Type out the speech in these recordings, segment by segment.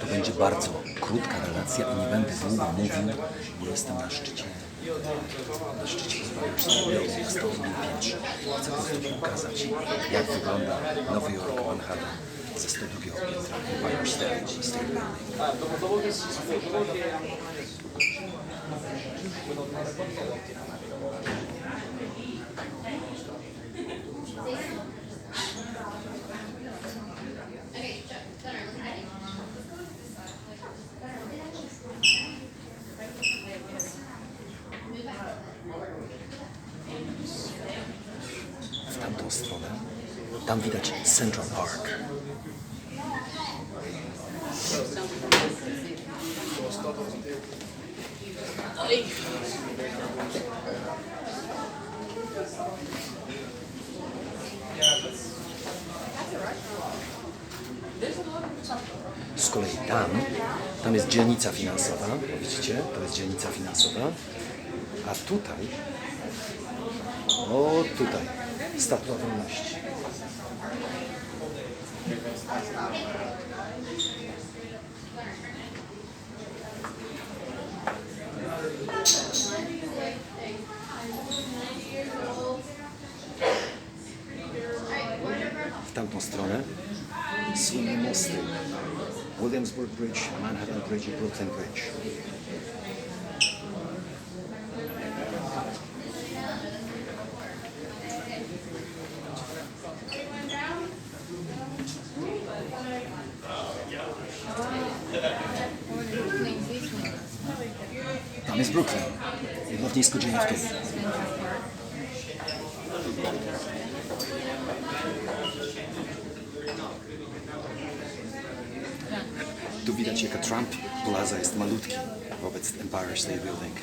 To będzie bardzo krótka relacja i nie będę długo mówił, bo jestem na szczycie. Na szczycie Empire na stałym piętrze. Chcę po prostu pokazać, jak wygląda Nowy Jork, Manhattan ze 102 piętra Empire State Building. Stronę. Tam widać Central Park. Z kolei tam, tam jest dzielnica finansowa, widzicie, to jest dzielnica finansowa, a tutaj o, tutaj. Statua Wolności. W tamtą stronę słynne mosty. Williamsburg Bridge, Manhattan Bridge i Brooklyn Bridge. Tam jest Brooklyn. I lotnisko JFK. Tu widać jaka Trump Plaza jest malutki wobec Empire State Building.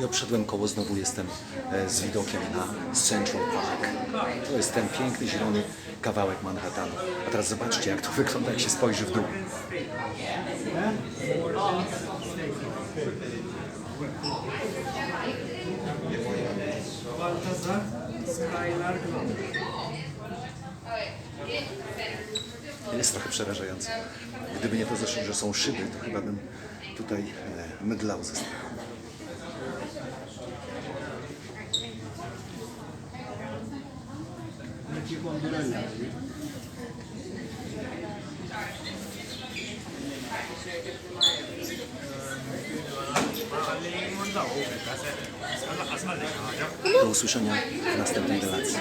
I obszedłem koło, znowu jestem e, z widokiem na Central Park. To jest ten piękny, zielony kawałek Manhattanu. A teraz zobaczcie, jak to wygląda, jak się spojrzy w dół. Jest trochę przerażające. Gdyby nie to, zresztą, że są szyby, to chyba bym tutaj e. Jakie Hondurella. Do usłyszenia w następnej relacji.